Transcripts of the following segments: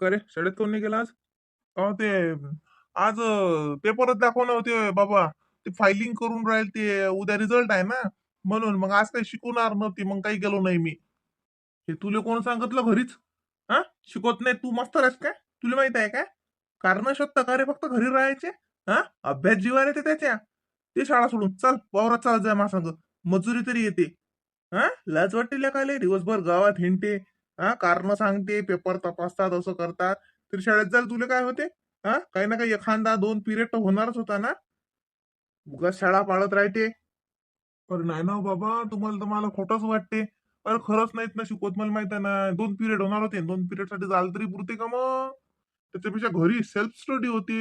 करे शाळेत कोण नाही गेला आज? अहो ते आज पेपरच दाखवणं होते बाबा. ते फायलिंग करून राहील ते उद्या रिझल्ट आहे ना? म्हणून मग आज काही शिकवणार नव्हती मग काही गेलो नाही मी. हे तुला कोण सांगितलं घरीच? हा? शिकवत नाही तू मस्त राहस काय? तुला माहीत आहे काय? कारण शोधता का रे फक्त घरी राहायचे हा? अभ्यास जीवार येते त्याच्या. ते शाळा सोडून. चल वावरात चालत जाय माझ्या मजुरी तरी येते. हा? लाज वाटते काय दिवसभर गावात हिंडते. हा कारण सांगते पेपर तपासतात असं करतात. तरी शाळेत जायला तुला काय होते? हा काही ना काही एखादा दोन पिरियड तर होणारच होता ना? उगाच शाळा पाळत राहते. अरे नाही ना हो बाबा तुम्हाला तर मला खोटंच वाटते. अरे खरंच नाहीत ना शिकवत मला माहीत आहे ना. दोन पिरियड होणार होते दोन पिरियडसाठी झालं तरी पुरते का मग? त्याच्यापेक्षा घरी सेल्फ स्टडी होते.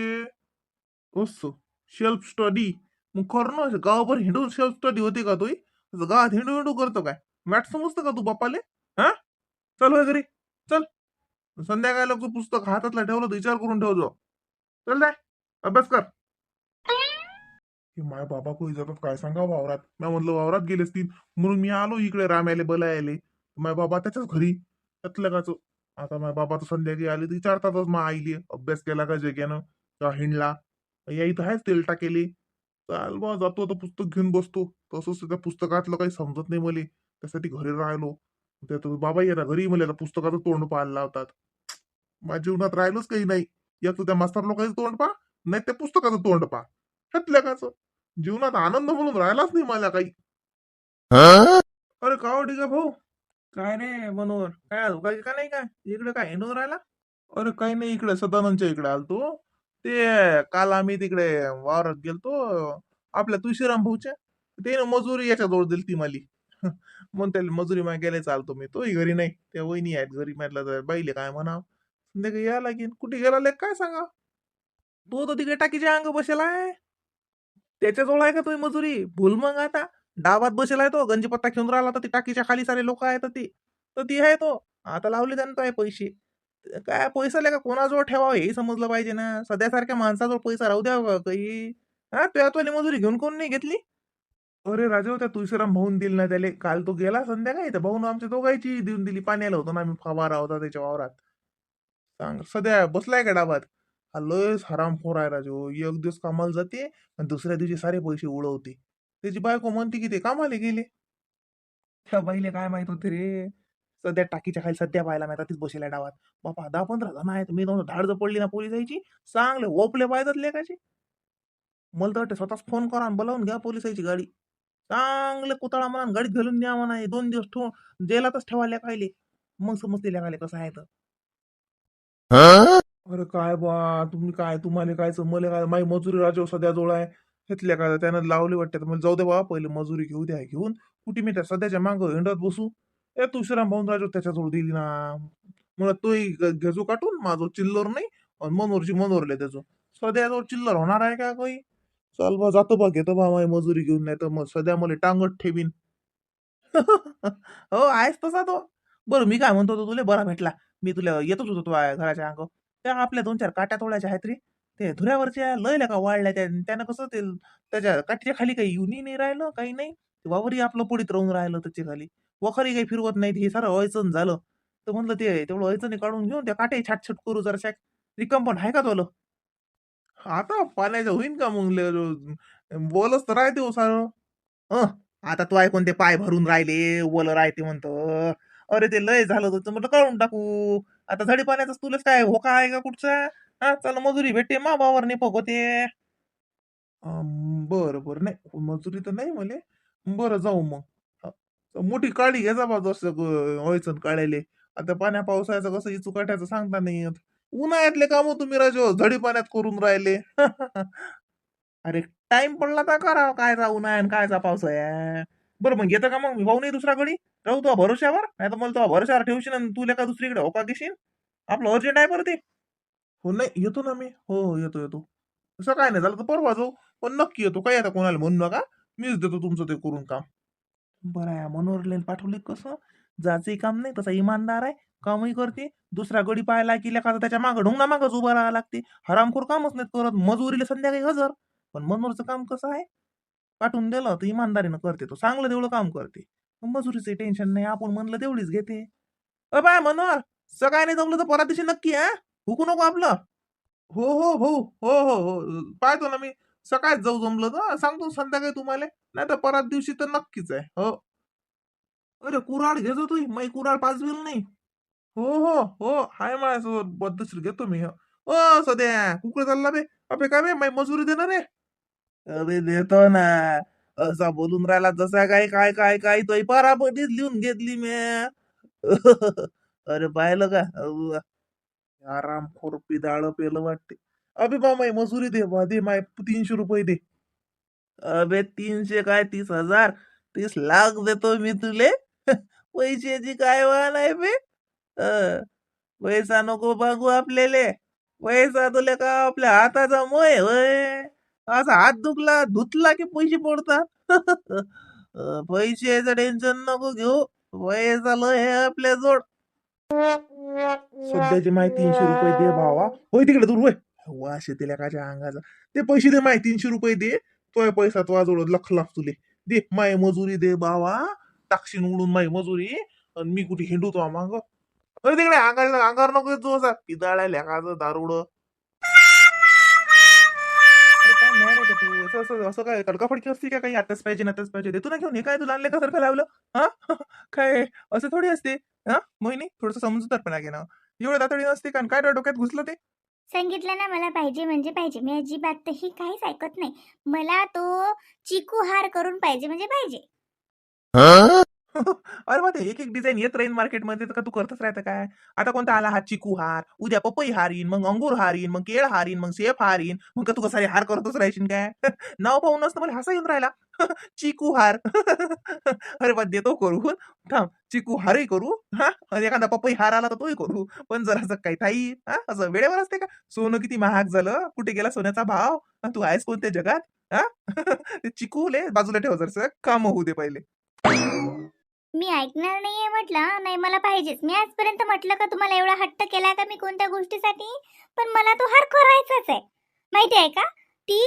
असो सेल्फ स्टडी मग खरं ना गावभर हिंडून सेल्फ स्टडी होते का तोही गावात हिंडू हिंडू करतो काय? मॅट समजतं का तू बापाले हा? चल होय घरी. चल. संध्याकाळला तू पुस्तक हातातला ठेवलं तर विचार करून ठेवतो चल जाय अभ्यास कर. माय बाबा कोणी जातात काय सांगा वावरात? मी म्हणलं वावरात गेले असतील म्हणून मी आलो इकडे रामायले बलायले. माय बाबा त्याच्याच घरी. त्यातलं काच आता माय बाबा तर संध्याकाळी आले तर विचारतातच मग आईली. अभ्यास केला का जग्यानं? का हिंडला? या इथं आहेच तेल टाकेले चाल बा जातो आता पुस्तक घेऊन बसतो. तसंच त्या पुस्तकातलं काही समजत नाही मला. त्यासाठी घरी राहिलो. त्यात बाबा येतात घरी आता पुस्तकाचं तोंड पाहायला लावतात. माझ्या जीवनात राहिलोच काही नाही. एक तर त्या मास्तर लोकांचं तोंड पहा नाही त्या पुस्तकाचं तोंड पहा. ह्यातल्या काच जीवनात आनंद म्हणून राहिलाच नाही मला काही. अरे का हो ठीक आहे भाऊ? काय रे मनोहर? काय आलो काय का नाही काय? इकडे काय हिंडून राहिला? अरे काही नाही इकडे सदानंदच्या इकडे आलतो ते काल आम्ही तिकडे वावरात गेलतो. आपल्या तुळशीराम भाऊच्या. ते मजुरी याच्या जवळ दिली ती माली. म्हणून त्याला मजुरी मागे गेले चालतो मी. तोही घरी नाही. त्या वहिनी आहेत घरी. म्हटलं तर बाईले काय म्हणाव? संध्याकाळी या लागेन? कुठे गेला लेख काय सांगा तो तर तिकडे टाकीच्या अंग बसेला आहे. त्याच्याजवळ आहे का तुम्ही मजुरी? भूल मग आता. डाबात बसेला आहे तो. गंजीपत्ता घेऊन राहिला तर ती टाकीच्या खाली सारे लोक आहेत ती. तर ती आहे तो. आता लावले त्यानं तो आहे पैसे. काय पैसा का कोणाजवळ ठेवावं? हे समजलं पाहिजे ना. सध्यासारख्या माणसाजवळ पैसा राहू द्यावं काही हा? तुझ्या तो मजुरी घेऊन कोण नाही घेतली? अरे राजा त्या तुळशीराम भाऊन दिली ना त्याले. काल तो गेला संध्याकाळी तर भाऊन आमच्या दोघांची देऊन दिली पाण्याला होतो ना आम्ही. फवारा होता त्याच्या वावरात. सांग सध्या बसलाय का डाबात? हा लयच हरामखोर आहे राजू हो. एक दिवस कामाला जाते आणि दुसऱ्या दिवशी सारे पैसे उडवते. त्याची बायको म्हणते की ते कामाला गेले. त्या बाईले काय माहीत होते रे? सध्या टाकीच्या खाली सध्या पाहायला माहिती तीच बसेला डावात बापा दहा पंधरा जण आहेत. मी दोन धाड जर पडली ना पोलिसाची चांगले ओपले पाहिजेत लेखाची मला तर वाटतं स्वतःच फोन करा आणि बोलावून घ्या पोलिसाची गाडी. चांगले कुताळा म्हणा गाडीत घालून द्या म्हणा दोन दिवस ठेवून जेलातच ठेवायला खायले मग समजते लेखाले कसं आहे तर. अरे काय बा तुम्ही काय तुम्हाला काय मला काय माझी मजुरी राजा सध्या जवळ आहे. घेतल्या का त्यानं लावले वाटते. मला जाऊ दे बा पहिले मजुरी घेऊ द्या घेऊन कुठे मी त्या सध्याच्या माग हिंडत बसू? ए तुळशीराम भाऊन राजू त्याच्याजवळ दिली ना. मला तोही घेजो काटून माझं चिल्लर नाही मनोरची मनोरले त्याचं. सध्याजवळ चिल्लर होणार आहे का काही? चल बा जातो बा घेतो बा माझी मजुरी घेऊन नाही तर मग सध्या मला टांगत ठेवीन. हो आहेस तसा तो. बरं मी काय म्हणतो होतो तुला? बरा भेटला. मी तुला येतच होतो तुझ्या घराच्या अंग त्या आपल्या दोन चार काट्या तोडायच्या आहेत रे. ते धुऱ्यावरच्या लयल्या का वाढल्या त्या? त्यानं कसं ते त्याच्या काठीच्या खाली काही येऊनही नाही राहिलं काही नाही? वावरी वावरही आपलं पुढीत राहून राहिलं त्याच्याखाली. वखरी काही फिरवत नाही हे सारं अयचन झालं. तर म्हणलं ते तेवढं अयचणी काढून घेऊन त्या काटे छाटछट करू जरा रिकम पण आहे का तुला आता पाण्याचं होईन का मग ले- बोलच तर राहते हो सारं. अं, आता तू ऐकून ते पाय भरून राहिले ओल राहते म्हणतो. अरे ते लय झालं तर म्हटलं काढून टाकू. आता झडी पाण्याचा तुलाच काय होका आहे का कुठचा? हा चल मजुरी भेटते मा बावर नाही होते बर बर नाही मजुरी तर नाही मले. बरं जाऊ मग. हा, मोठी काळी घ्यायचा बा जसं व्हायचं काढायले. आता पाण्या पावसाळ्याचं कसं इचू काढायचं सांगता नाही येत. उन्हाळ्यातले काम तुम्ही राजो झडी पाण्यात करून राहिले. अरे टाइम पडला तर करा. काय जा उन्हाळ्या काय जा पावसाळ्या बरं मग येतं का मग? मी भाऊ नाही दुसरा गडी राहू तो भरोश्यावर. नाही तर मला तो भरोश्यावर ठेवशील आणि तुला का दुसरीकडे हो का घेशील. आपलं अर्जंट आहे बरं ते. हो नाही येतो ना मी. हो येतो येतो. तसं काय नाही झालं तर परवा जाऊ. पण नक्की येतो. काय आता कोणाला म्हणू नका. मीच देतो तुमचं ते करून काम. बरं आहे मनोहरले पाठवले कसं? जायचंही काम नाही तसा इमानदार आहे. कामही करते दुसरा गडी पाहायला की का त्याच्या मागं ढोंगा मागच उभं राहावं लागते. हरामखोर कामच नाही करत मजुरीला संध्याकाळी हजर. पण मनोहरचं काम कसं आहे? पाठवून दिलं तर इमानदारीनं करते तो चांगलं तेवढं काम करते. मजुरीचं टेन्शन नाही आपण म्हणलं तेवढीच घेते. अ बाय मनोहर सकाळी नाही जमलं तर परत दिवशी नक्की हा हुकू नको आपलं. हो हो भाऊ हो हो हो पाहतो ना मी. सकाळीच जाऊ जमलं तर सांगतो संध्याकाळी तुम्हाला. नाही तर परत दिवशी तर नक्कीच आहे हो. अरे कुराड घेतो तू मै कुराड पाच नाही. हो हो हो. हाय माझ्यासोबत. बद्दशीर घेतो मी. हो ओ सध्या. कुकडे चालला बे. अबे काय बे? मै मजुरी देणार रे अरे देतो ना. असा बोलून राहिला जसा काय काय काय काय तो परापटीच लिहून घेतली मी अरे पाहिलं का? अव्वा. आराम खोरपी दाळ पेलं वाटते. अबे बा माय मजुरी दे बा दे माय तीनशे रुपये दे. अबे तीनशे काय? तीस हजार. तीस लाख देतो मी तुले. पैशाची काय वाण आहे बे? अं, पैसा नको बघू आपल्याले. पैसा तुला का आपल्या हाताचा मोय होय असा हात दुखला धुतला की पैसे पडतात? पैशाचं टेन्शन नको घेऊ. पैसा लय आहे आपल्या जोड. सध्याची माहिती तीनशे रुपये दे भावा. होय तिकडे दूर होय. वाशे तिला काच्या अंगाचा. ते पैसे दे माय तीनशे रुपये दे. तोय पैसा तो जोड लख लाख तुले. दे माय मजुरी दे बावा टाकशीन उडून माय मजुरी. आणि मी कुठे हिंडू तो माग? अरे तिकडे अंगाला अंगावर नको जो असा. पिदाळ्या लेखाचं दारुड. अरे काय मॅड आहे का तू? असं असं असं काय? कडकाफडकी असते का काही आताच पाहिजे नाताच पाहिजे. देतो ना घेऊन हे काय तुला आणले का सारखं लावलं? हा? काय? असं थोडी असते. हा? मोहिनी थोडस समजूतदारपणा घे ना एवढं तातडी नसते कारण काय डोक्यात घुसलं ते? सांगितलं ना मला पाहिजे म्हणजे पाहिजे. मी अजिबात ही काहीच ऐकत नाही. मला तो चिकू हार करून पाहिजे म्हणजे पाहिजे. अरे मग ते एक एक डिझाईन येत राहीन मार्केटमध्ये तर का तू करतच राहतं काय? आता कोणता आला हा चिकू हार उद्या पपई हारीन मग अंगूर हारीन मग केळ हारीन मग सेफ येईन मग का तू कसा हार करतच राहशील काय? नाव पाहून असतं मला हसा येऊन राहिला. चिकू हार. अरे बा देतो करू. थांब चिकू हारही करू हा? एखादा पपई हार आला तर तोही करू. पण जर असं काही थाई हा? असं वेळेवर असते का? सोनं किती महाग झालं कुठे गेला सोन्याचा भाव? तू आहेस कोणत्या जगात? हा? ते चिकूले बाजूला ठेव जर काम होऊ दे पहिले. मी ऐकणार नाहीये म्हटलं. नाही मला पाहिजेच. मी आजपर्यंत म्हटलं का तुम्हाला एवढा हट्ट केला का मी कोणत्या गोष्टीसाठी? पण मला तो हार करायचाच आहे. माहिती आहे का? ती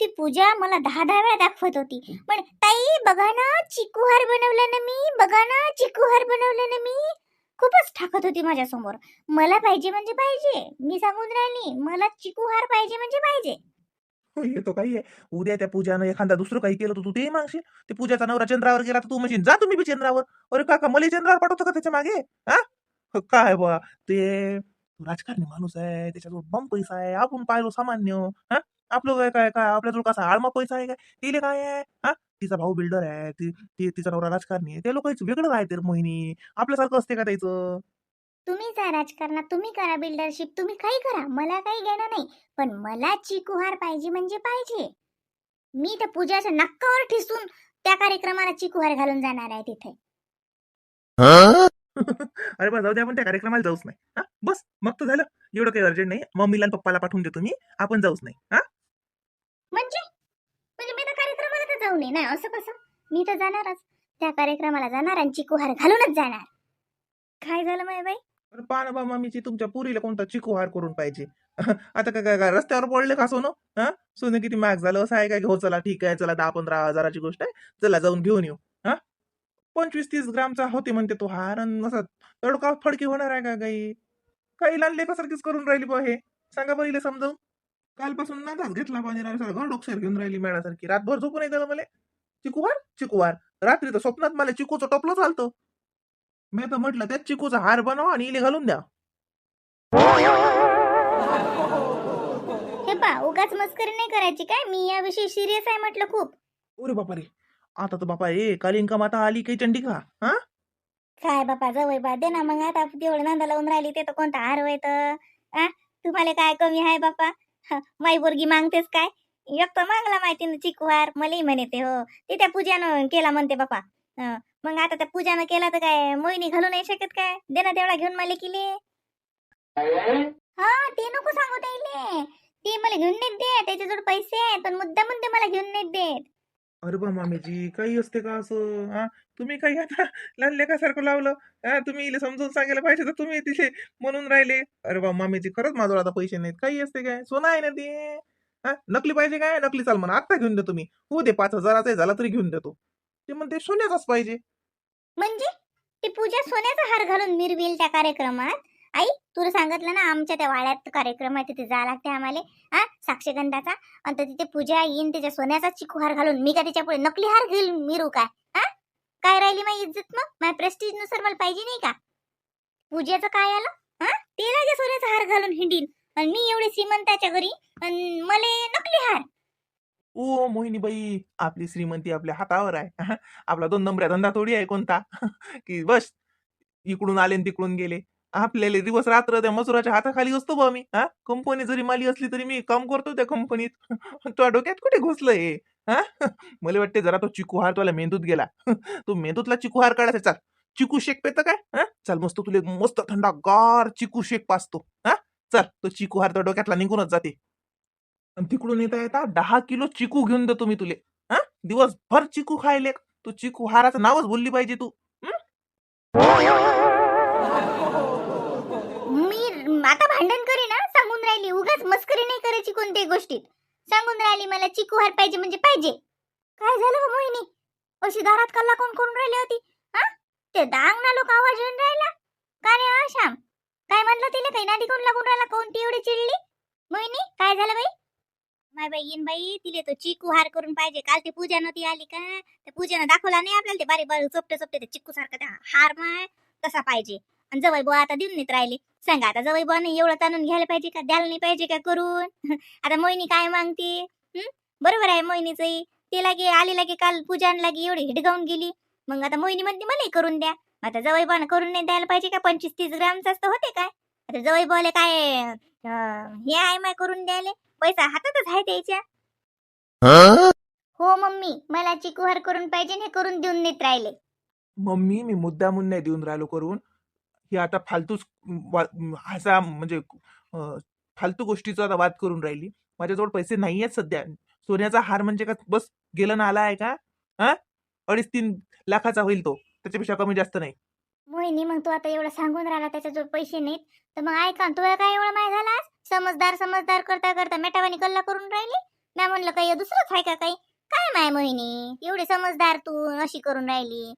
ती पूजा मला दहा दहा वेळा दाखवत होती. पण ताई बघा ना चिकू हार बनवलं ना मी. बघा ना चिकू हार बनवलं ना मी. खूपच ठाकत होती माझ्यासमोर मला पाहिजे म्हणजे पाहिजे. मी सांगून राहिली मला चिकू हार पाहिजे म्हणजे पाहिजे. येतो काही आहे. उद्या त्या पूजानं एखादा दुसरं काही केलं तर तू तेही मागशील. ते पूजाचा नवरा चंद्रावर गेला तर तू म्हणशील जा तुम्ही बी चंद्रावर. अरे काका मला चंद्रावर पाठवतो का त्याच्यामागे? हा? काय बा ते राजकारणी माणूस आहे त्याच्याजवळ बम पैसा आहे आपण पाहिलो सामान्य. हा? आपलं काय काय काय आपल्याजवळ कसा आळमा पैसा आहे काय? तिले काय आहे? हा? तिचा भाऊ बिल्डर आहे ती तिचा नवरा राजकारणी आहे. ते लोक वेगळं राहते मोहिनी. आपल्यासारखं असते का त्याचं? तुम्ही जा राजकारणात तुम्ही करा बिल्डरशिप तुम्ही काही करा. मला काही घेणं नाही. पण मला चिकुहार पाहिजे म्हणजे पाहिजे. मी त्या पूजाच्या नक्कावर ठिसून त्या कार्यक्रमाला चिकुहार घालून जाणार आहे तिथे. अरे बा जाऊ दे आपण त्या कार्यक्रमाला जाऊच नाही. हा? बस मग तर झालं. एवढं काही अर्जंट नाही. मम्मीला आणि पप्पाला पाठवून देतो मी. आपण जाऊच नाही. हा? म्हणजे? म्हणजे मी त्या कार्यक्रमाला तर जाऊ नये नाही असं कसं? मी तर जाणारच. त्या कार्यक्रमाला जाणार आणि चिकुहार घालूनच जाणार. काय झालं माय बाई? पाहा बा मम्मीची तुमच्या पुरीला कोणता चिकू हार करून पाहिजे. आता काय काय रस्त्यावर पडले का सोनं? हा? सोनं किती महाग झालं असं आहे काय? हो चला ठीक आहे चला दहा पंधरा हजाराची गोष्ट आहे. चला जाऊन घेऊन येऊ. हा? पंचवीस तीस ग्रामचा होते म्हणते तो हार आणि असा तडका फडकी होणार आहे का काही? काही लहान लेखासारखीच करून राहिली बा हे. सांगा पहिले समजावून. कालपासून नादाच घेतला पाणी घर घेऊन राहिली मॅडासारखी रातभर झोपून येतं मला? चिकूहार? चिकूहार. रात्री तर स्वप्नात मला चिकूचं टोपलं चालतं. मी तर म्हटलं त्यात चिकूचा हार बनवा आणि इले घालून द्या. हे पा उगाच मस्करी नाही करायची काय? मी याविषयी सिरियस आहे म्हटलं खूप. अरे बापा रे आता तर बापा ए कालिंका माता आली काही चंडिका हा? काय बापा जवळ बा दे ना मग. आता तेवढं नांदा लावून राहिली ते तर कोणता हार होय तर? आ तुम्हाला काय कमी आहे बापा? ह, माई बोरगी मागतेस काय? एक तर मागला माहिती ना चिकू हार मलाही म्हणे ते हो. ते त्या पूजानं केला म्हणते बापा. मग आता त्या पूजानं केला तर काय मोहिनी घालू नाही शकत काय? देना तेवढा घेऊन मला किले हा ते नको सांगू त्याले ते मला घेऊन नाही दे त्याच्याजवळ पैसे आहेत पण मुद्दा मुद्दे मला घेऊन नाही देत. अरे बा मामीजी काही असते का असं? हा? तुम्ही काही आता लहान लेखासारखं लावलं. हा तुम्ही इले समजून सांगायला पाहिजे तर तुम्ही तिथे म्हणून राहिले. अरे बा मामीजी खरंच माझ्यावर आता पैसे नाहीत. काही असते काय? सोनं आहे ना ते? हा? नकली पाहिजे काय? नकली चाल म्हणा. आत्ता घेऊन देतो मी हो दे पाच हजाराचा झाला तरी घेऊन देतो. ते म्हणते सोन्याचाच पाहिजे. म्हणजे? ती पूजा सोन्याचा हार घालून मिरवील त्या कार्यक्रमात? आई तुला सांगितलं ना आमच्या त्या वाड्यात कार्यक्रम आहे तिथे जावं लागते आम्हाला. हा साक्षगंधाचा? आणि तिथे पूजा येईन त्याच्या सोन्याचा चिकू हार घालून मी का त्याच्या पुढे नकली हार घेईल मिरू काय हा? काय राहिली माझी इज्जत मग? माझ्या प्रेस्टीजनुसार मला पाहिजे नाही का? पूजेचं काय आलं? हा? ते लागे सोन्याचा हार घालून हिंडीन. आणि मी एवढे श्रीमंताच्या घरी आणि मला नकली हार. ओ मोहिनीबाई आपली श्रीमंती आपल्या हातावर आहे. आपला दोन नंबऱ्या धंदा थोडी आहे कोणता? की बस इकडून आले तिकडून गेले. आपल्याला दिवस रात्र त्या मजुराच्या हाताखाली असतो बा मी. हा कंपनी जरी माली असली तरी मी काम करतो त्या कंपनीत. तुझ्या डोक्यात कुठे घुसलं हे? हा मला वाटते जरा तो चिकू हार तुला मेंदूत गेला. तो मेंदूतला चिकू हार काढायचा. चाल चिकू शेक पेत काय? हा चल मस्त तुला एक मस्त थंडा गार चिकू शेक पाचतो. हा चल तो चिकू हार तो डोक्यातला निघूनच जाते. आणि तिकडून येता येता दहा किलो चिकू घेऊन देतो मी तुले. हा? दिवसभर चिकू खायले. तू चिकू हाराचं नावच बोलली पाहिजे तू. मी आता भांडण करे ना सांगून राहिली. उगाच मस्करी नाही करायची कोणत्याही गोष्टीत. सांगून राहिली मला चिकू हार पाहिजे म्हणजे पाहिजे. काय झालं मोहिनी? अशी दारात कल्ला कोण करून राहिली होती? हा? ते डांग ना लोक आवाज येऊन राहिला. का रे हा श्याम? काय म्हणलं तिला? काही नादी कोण लागून राहिला कोणती एवढी चिडली? मोहिनी काय झालं बाई? माय बाई येईन बाई तिले तो चिकू हार करून पाहिजे. काल ती पूजा नव्हती आली का? त्या पूजेनं दाखवला नाही आपल्याला ते बारीक बारीक चोपटे चोपटे ते चिक्कू सारखं हार माय तसा पाहिजे. आणि जवळ बुवा आता देऊन नेत राहिले. सांगा आता जवळ बुवा नाही एवढं ताणून घ्यायला पाहिजे का? द्यायला नाही पाहिजे का करून? आता मोहिनी काय मागते? बरोबर आहे मोहिनीचंही. ते लागे आले लागे काल पूजा लागे एवढी हिडगावून गेली. मग आता मोहिनी म्हणते मलाही करून द्या. आता जवळ बुवानं करून नाही द्यायला पाहिजे का? पंचवीस तीस ग्रामचा होते काय? आता जवळ बुवाले काय हे आहे माय करून द्यायला? पैसा हातातच आहे त्याच्या. हो? मम्मी मला चिकू हार करून पाहिजे हे करून देऊन नेत राहिले. मम्मी मी मुद्दामून नाही देऊन राहिलो करून. ही आता फालतूच असा म्हणजे फालतू गोष्टीचा आता वाद करून राहिली. माझ्याजवळ पैसे नाही आहेत सध्या. सोन्याचा हार म्हणजे का बस गेलं ना आला आहे का? हा? अडीच तीन लाखाचा होईल तो. त्याच्यापेक्षा कमी जास्त नाही. मोहिनी मग तू आता एवढं सांगून राहिला त्याच्याजवळ पैसे नाहीत. तर मग ऐका तुला काय एवढं माय झाला आज? समजदार समजदार करता करता मेटावानी गल्ला करून राहिली? मी म्हणलं काही दुसरंच आहे का काही? काय माय मोहिनी? एवढी समजदार तू अशी करून राहिली.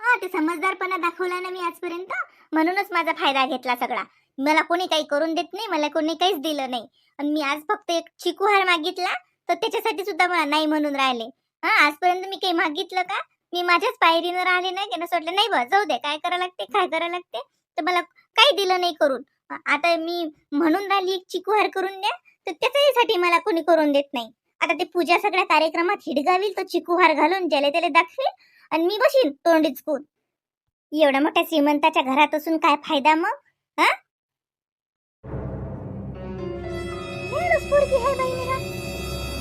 हा ते समजदारपणा दाखवला ना मी आजपर्यंत. म्हणूनच माझा फायदा घेतला सगळा. मला कोणी काही करून देत नाही मला कोणी काहीच दिलं नाही. आणि मी आज फक्त एक चिकू हार मागितला तर त्याच्यासाठी सुद्धा मला नाही म्हणून राहिले. हा आजपर्यंत मी काही मागितलं का? मी माझ्याच पायरीनं राहिले नाही की सोडलं नाही बा जाऊ दे काय करायला लागते काय करायला लागते तर मला काही दिलं नाही करून. आता मी म्हणून राहिली एक चिकू हार करून द्या तर त्याच्यासाठी मला कोणी करून देत नाही. आता ते पूजा सगळ्या कार्यक्रमात हिडगावील तो चिकू हार घालून ज्याला त्याला दाखवेल आणि मी बसीन तोंडीच कोण. एवढ्या मोठ्या श्रीमंताच्या घरात असून काय फायदा मग? हा?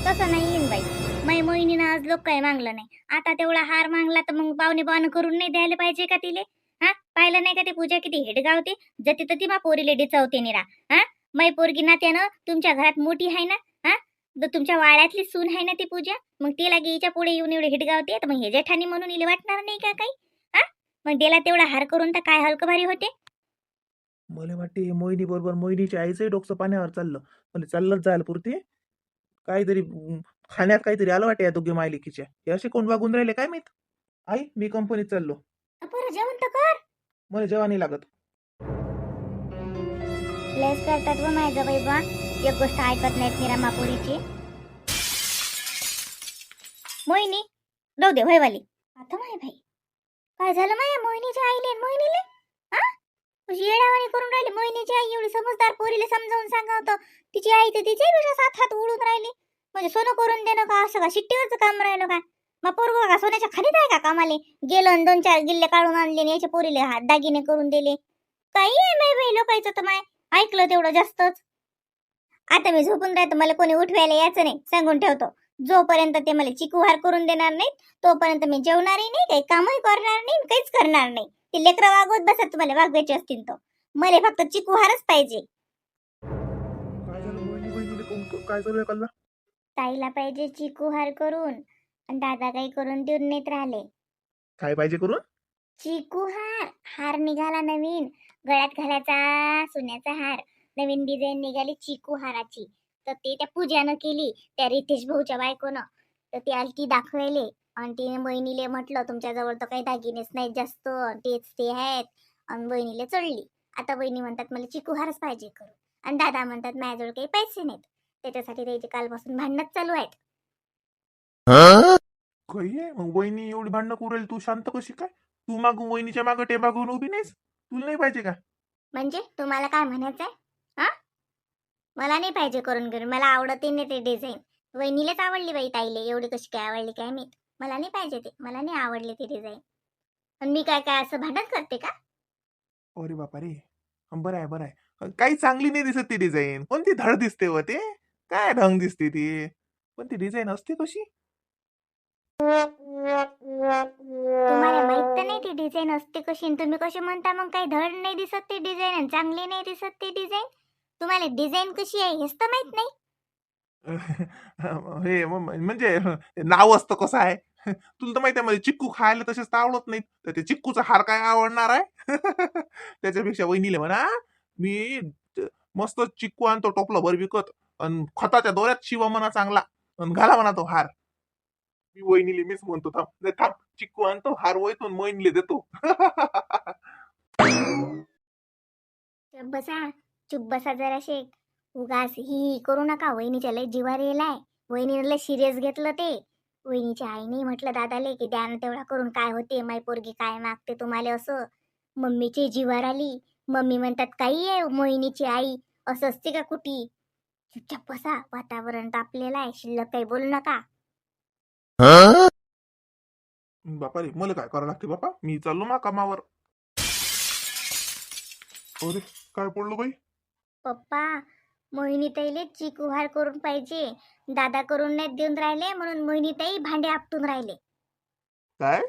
तसं नाही येईन बाई. मै मोहिनीनं आज लोक काही मागलं नाही. आता तेवढा हार मागला तर मग पाहुणे पाहुणे करून नाही द्यायला पाहिजे का तिले? हा? पाहिलं नाही का ते पूजा किती हेडगावते जती तती मा पोरीले डिचवते निरा. हा? मै पोरगी नात्यानं तुमच्या घरात मोठी आहे ना? हा? तर तुमच्या वाड्यातली सून आहे ना ती पूजा? मग तिला लागे पुढे येऊन एवढे हिडगावते तर मग हे जेठानी म्हणून इले वाटणार नाही का काही? हा? मग त्याला तेवढा हार करून तर काय हलकं भारी होते? मला वाटते मोहिनी बरोबर मोहिनीच्या आईचंही डोकं पाण्यावर चाललं. मला चाललंच जायला पुरते. काहीतरी खाण्यात काहीतरी आलं वाटे या दोघे मायलिकीच्या हे असे कोण वागून राहिले काय माहीत? आई मी कंपनीत चाललो. बरं जेवण तर कर. मला जेव्हा नाही लागत. लेस करतात व माझ्या बाई बा. एक गोष्ट ऐकत नाहीत निरा मापुरीची. मोहिनी जाऊ दे होय वाली आता माय भाई काय झालं माया मोहिनीच्या आईले मोहिनीले? हा अशी येड्यावानी करून राहिली. मोहिनीची आई एवढी समजदार पोरीले समजावून सांगावतं तिची आई तर तिच्या सात हात उडून राहिली. म्हणजे सोनं करून देणं का? असं का शिट्टीवरच काम राहिलं का? मग पोरगो का सोन्याच्या खालीत आहे का कामाले? गेलो आणि दोन चार गिल्ले काढून आणले आणि याच्या पोरीले हात दागिने करून दिले. काही आहे माय बाई लोकायचं तर माय. ऐकलं तेवढं जास्तच. आता मी झोपून राहतो मला कोणी उठवायला यायचं नाही सांगून ठेवतो. जोपर्यंत ते मला चिकू हार करून देणार नाहीत तोपर्यंत मी जेवणारही नाही काही कामही करणार नाही काहीच करणार नाही. ते लेकरं वागवत बसत तुम्हाला वागवायचे असतील तो मला फक्त चिकू हारच पाहिजे. काय झालं? काय चालू आहे कल्ला? ताईला पाहिजे चिकू हार करून आणि दादा काही करून देऊन नेत राहिले. काय पाहिजे करून? चिकू हार हार निघाला नवीन. गळ्यात घालायचा सोन्याचा हार. नवीन डिझाईन निघाली चिकू हाराची तर ते त्या पूजानं केली त्या रितेश भाऊच्या बायकोनं. तर ती आली ती दाखवायले आणि तिने बहिणीले म्हटलं तुमच्याजवळ तर काही दागिनेच नाहीत जास्त. तेच ते आहेत. आणि बहिणीले चढली. आता वहिनी म्हणतात मला चिकू हारच पाहिजे करू आणि दादा म्हणतात माझ्याजवळ काही पैसे नाहीत. त्याच्यासाठी त्याची कालपासून भांडणच चालू आहेत. काही आहे मग वहिनी एवढी भांडणं करेल तू शांत कशी काय? तू मागून वहिनीच्या मागं टेबा घेऊन उभी नाहीस? तुला नाही पाहिजे का? म्हणजे तुम्हाला काय म्हणायचंय? हा? मला नाही पाहिजे करून घेऊन मला आवडते नाही ते डिझाईन वहिनीलाच आवडली बाई ताईले एवढी कशी काय आवडली काय मी मला नाही पाहिजे ते मला नाही आवडली ती डिझाईन पण मी काय काय असं भांडण करते का? अरे बापा रे बरं आहे बरं आहे. काही चांगली नाही दिसत ती डिझाईन कोणती धड दिसते व ते? काय ढंग दिसते ती? पण ती डिझाईन असते कशी? तुम्हाला माहीत तर नाही ती डिझाईन असते कशी आणि तुम्ही कशी म्हणता मग काही धड नाही दिसत ती डिझाईन आणि चांगली नाही दिसत ती डिझाईन? तुम्हाला डिझाईन कशी आहे हेच तर माहीत नाही. हे म- म्हणजे नाव असतं कसं आहे? तुला तर माहिती आहे मला चिक्कू खायला तसेच तर आवडत नाहीत. तर ते चिक्कूचा हार काय आवडणार आहे? त्याच्यापेक्षा वहिनीले म्हणा मी मस्त चिक्कू आणतो टोपला भर विकत. आणि खताच्या दोऱ्यात शिव म्हणा चांगला. आणि घाला म्हणा तो हार. मी वहिनीले मीच म्हणतो थांब. नाही थांब. चिक्कू आणतो हार वैतून मोहिनीले देतो. चुप बसा चुप बसा जराशे. उगाच ही ही करू नका वहिनीच्या लय जीवार येलाय. वहिनीनं लय सिरियस घेतलं ते. वहिनीच्या आईने म्हटलं दादाले की द्या ना तेवढा करून काय होते माय पोरगी काय मागते तुम्हाला असं. मम्मीची जीवार आली. मम्मी म्हणतात काही आहे मोहिनीची आई. असं असते का कुठी? चुपचाप बसा वातावरण तापलेलं आहे. शिल्लक काही बोलू नका. बापा रे मला काय करावं लागते बापा? मी चाललो ना कामावर. अरे काय पडलो बाई? पप्पा मोहिनी ताईले चिकुहार करून पाहिजे. दादा करून नाही देऊन राहिले म्हणून मोहिनी ताई भांडे आपटून राहिले. काय?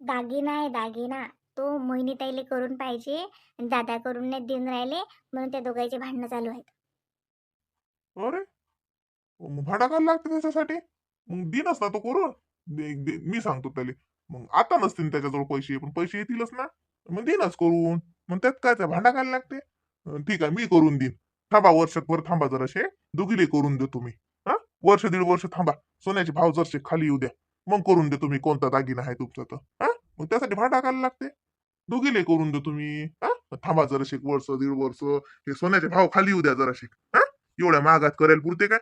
दागिना आहे दागिना. तो मोहिनी ताईले करून पाहिजे दादा करून नाही देऊन राहिले म्हणून त्या दोघांचे भांडणं चालू आहेत. अरे! मग भाडा काय लागते त्याच्यासाठी? मग दिनच ना तो करून? दे- दे- मी सांगतो त्याला. मग आता नसतील त्याच्याजवळ पैसे पण पैसे येतीलच ना? मग देनच करून. मग त्यात काय त्या भांडा काय लागते? अं, ठीक आहे मी करून देईन. थांबा वर्षभर थांबा जराशे दोघीले करून देतो मी. हा? वर्ष दीड वर्ष थांबा. सोन्याचे भाव जरसे खाली येऊ द्या. मग करून देतो मी. कोणता दागिना आहे तुमचा तर? हा? मग त्यासाठी भाडा घालायला लागते? दोघीले करून देतो मी. हा? थांबा जराशे एक वर्ष दीड वर्ष. हे सोन्याचे भाव खाली येऊ द्या जराशे हा? एवढ्या महागात करेल पुरते काय?